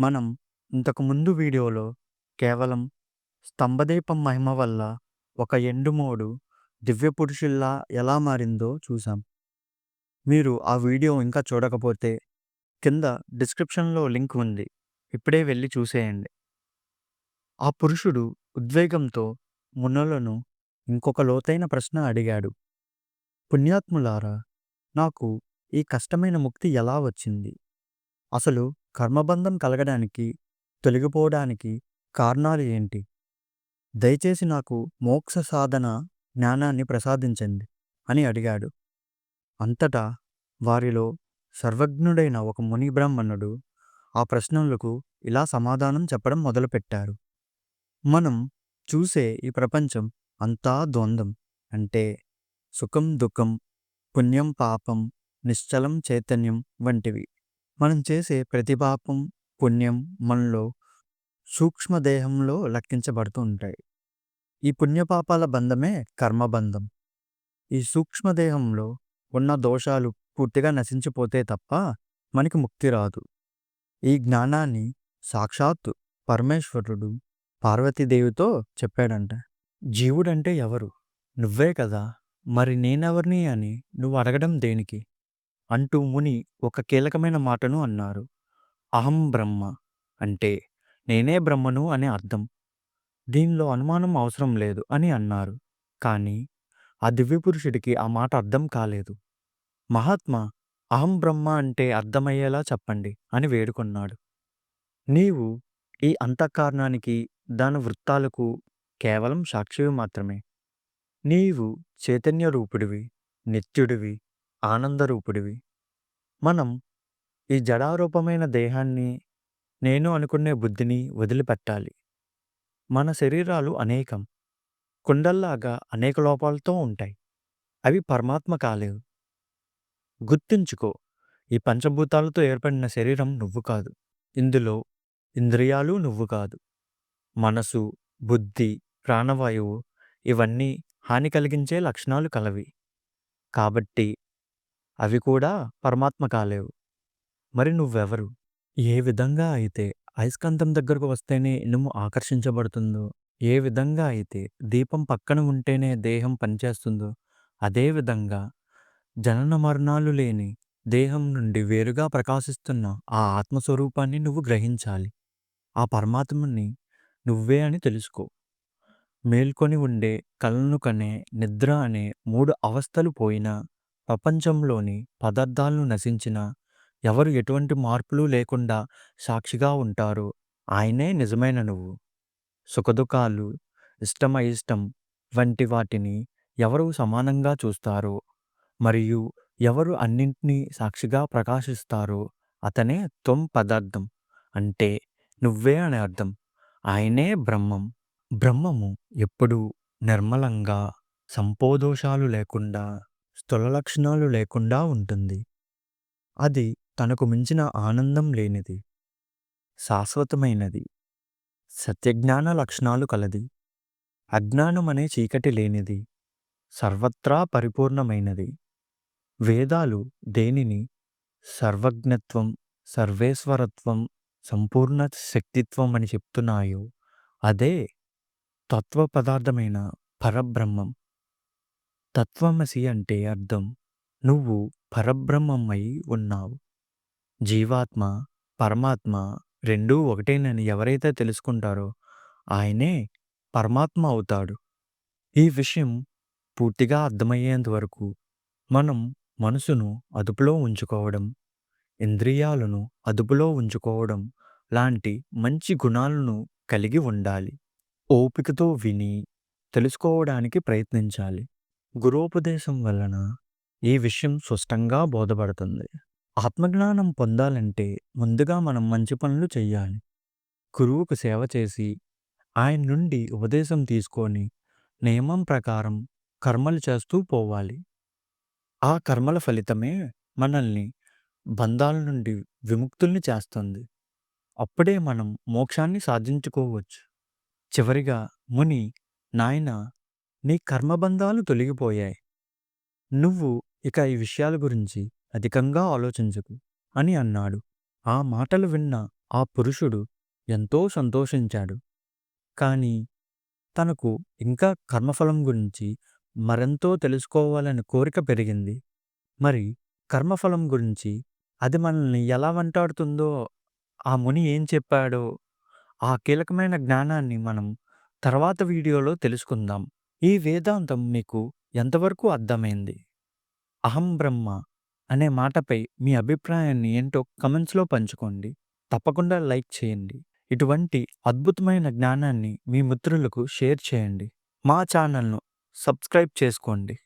మనం ఇంతకుముందు వీడియోలో కేవలం స్తంభదీపం మహిమ వల్ల ఒక ఎండుమోడు దివ్యపురుషుల్లా ఎలా మారిందో చూసాం. మీరు ఆ వీడియో ఇంకా చూడకపోతే కింద డిస్క్రిప్షన్‌లో లింక్ ఉంది. ఇప్పుడే వెళ్ళి చూసేయండి. ఆ పురుషుడు ఉద్వేగంతో మునులను ఇంకొక లోతైన ప్రశ్న అడిగాడు. పుణ్యాత్ములారా! నాకు ఈ కష్టమైన ముక్తి ఎలా వచ్చింది? అసలు కర్మబంధం కలగడానికి, తొలగిపోవడానికి కారణాలు ఏంటి? దయచేసి నాకు మోక్ష సాధన జ్ఞానాన్ని ప్రసాదించండి అని అడిగాడు. అంతటా వారిలో సర్వజ్ఞుడైన ఒక ముని బ్రాహ్మణుడు ఆ ప్రశ్నలకు ఇలా సమాధానం చెప్పడం మొదలుపెట్టారు. మనం చూసే ఈ ప్రపంచం అంతా ద్వంద్వం. అంటే సుఖం దుఃఖం, పుణ్యం పాపం, నిశ్చలం చైతన్యం వంటివి. మనం చేసే ప్రతి పాపం, పుణ్యం మనలో సూక్ష్మదేహంలో లెక్కించబడుతూ ఉంటాయి. ఈ పుణ్యపాపాల బంధమే కర్మబంధం. ఈ సూక్ష్మదేహంలో ఉన్న దోషాలు పూర్తిగా నశించిపోతే తప్ప మనకి ముక్తి రాదు. ఈ జ్ఞానాన్ని సాక్షాత్తు పరమేశ్వరుడు పార్వతీదేవితో చెప్పాడంట. జీవుడంటే ఎవరు? నువ్వే కదా! మరి నేనెవర్ని అని నువ్వు అడగడం దేనికి? అంటూ ముని ఒక కీలకమైన మాటను అన్నారు. అహం బ్రహ్మ అంటే నేనే బ్రహ్మను అని అర్థం. దీనిలో అనుమానం అవసరం లేదు అని అన్నారు. కానీ ఆ దివ్యపురుషుడికి ఆ మాట అర్థం కాలేదు. మహాత్మా అహం బ్రహ్మ అంటే అర్థమయ్యేలా చెప్పండి అని వేడుకున్నాడు. నీవు ఈ అంతఃకరణానికి, దాని వృత్తాలకు కేవలం సాక్షివి మాత్రమే. నీవు చైతన్య రూపుడివి, నిత్యుడివి, ఆనందరూపుడివి. మనం ఈ జడారూపమైన దేహాన్ని, నేను అనుకునే బుద్ధిని వదిలిపెట్టాలి. మన శరీరాలు అనేకం. కుండల్లాగా అనేక లోపాలతో ఉంటాయి. అవి పరమాత్మ కాలేవు. గుర్తుంచుకో ఈ పంచభూతాలతో ఏర్పడిన శరీరం నువ్వు కాదు. ఇందులో ఇంద్రియాలు నువ్వు కాదు. మనసు, బుద్ధి, ప్రాణవాయువు ఇవన్నీ హాని కలిగించే లక్షణాలు కలవి. కాబట్టి అవి కూడా పరమాత్మ కాలేవు. మరి నువ్వెవరు? ఏ విధంగా అయితే అయస్కాంతం దగ్గరకు వస్తేనే ఇనుము ఆకర్షించబడుతుందో, ఏ విధంగా అయితే దీపం పక్కన ఉంటేనే దేహం పనిచేస్తుందో, అదే విధంగా జనన మరణాలు లేని దేహం నుండి వేరుగా ప్రకాశిస్తున్న ఆ ఆత్మస్వరూపాన్ని నువ్వు గ్రహించాలి. ఆ పరమాత్మని నువ్వే అని తెలుసుకో. మేల్కొని ఉండే, కలను కనే, నిద్ర అనే మూడు అవస్థలు పోయినా, ప్రపంచంలోని పదార్థాలను నశించినా, ఎవరు ఎటువంటి మార్పులు లేకుండా సాక్షిగా ఉంటారో ఆయనే నిజమైన నువ్వు. సుఖదుఖాలు, ఇష్టం అయిష్టం వంటి వాటిని ఎవరు సమానంగా చూస్తారో, మరియు ఎవరు అన్నింటినీ సాక్షిగా ప్రకాశిస్తారో అతనే త్వం పదార్థం అంటే నువ్వే అని అర్థం. ఆయనే బ్రహ్మం. బ్రహ్మము ఎప్పుడూ నిర్మలంగా, సంపోదోషాలు లేకుండా, స్థూల లక్షణాలు లేకుండా ఉంటుంది. అది తనకు మించిన ఆనందం లేనిది. శాశ్వతమైనది. సత్యజ్ఞాన లక్షణాలు కలది. అజ్ఞానమనే చీకటి లేనిది. సర్వత్రా పరిపూర్ణమైనది. వేదాలు దేనిని సర్వజ్ఞత్వం, సర్వేశ్వరత్వం, సంపూర్ణ శక్తిత్వం అని చెప్తున్నాయో అదే తత్వ పదార్థమైన పరబ్రహ్మం. తత్వమసి అంటే అర్థం నువ్వు పరబ్రహ్మమై ఉన్నావు. జీవాత్మ, పరమాత్మ రెండూ ఒకటేనని ఎవరైతే తెలుసుకుంటారో ఆయనే పరమాత్మ అవుతాడు. ఈ విషయం పూర్తిగా అర్థమయ్యేంత వరకు మనం మనసును అదుపులో ఉంచుకోవడం, ఇంద్రియాలను అదుపులో ఉంచుకోవడం లాంటి మంచి గుణాలను కలిగి ఉండాలి. ఓపికతో విని, తెలుసుకోవడానికి ప్రయత్నించాలి. గురోపదేశం వలన ఈ విషయం స్పష్టంగా బోధపడుతుంది. ఆత్మజ్ఞానం పొందాలంటే ముందుగా మనం మంచి పనులు చెయ్యాలి. గురువుకు సేవ చేసి, ఆయన నుండి ఉపదేశం తీసుకొని, నియమం ప్రకారం కర్మలు చేస్తూ పోవాలి. ఆ కర్మల ఫలితమే మనల్ని బంధాల నుండి విముక్తుల్ని చేస్తుంది. అప్పుడే మనం మోక్షాన్ని సాధించుకోవచ్చు. చివరిగా ముని నాయన నీ కర్మబంధాలు తొలగిపోయాయి. నువ్వు ఇక ఈ విషయాల గురించి అధికంగా ఆలోచించకు అని అన్నాడు. ఆ మాటలు విన్న ఆ పురుషుడు ఎంతో సంతోషించాడు. కానీ తనకు ఇంకా కర్మఫలం గురించి మరెంతో తెలుసుకోవాలని కోరిక పెరిగింది. మరి కర్మఫలం గురించి అది మనల్ని ఎలా వెంటాడుతుందో ఆ ముని ఏం చెప్పాడో ఆ కీలకమైన జ్ఞానాన్ని మనం తర్వాత వీడియోలో తెలుసుకుందాం. ఈ వేదాంతం మీకు ఎంతవరకు అర్థమైంది? అహం బ్రహ్మ అనే మాటపై మీ అభిప్రాయాన్ని ఏంటో కమెంట్స్‌లో పంచుకోండి. తప్పకుండా లైక్ చేయండి. ఇటువంటి అద్భుతమైన జ్ఞానాన్ని మీ మిత్రులకు షేర్ చేయండి. మా ఛానల్‌ను సబ్స్క్రైబ్ చేసుకోండి.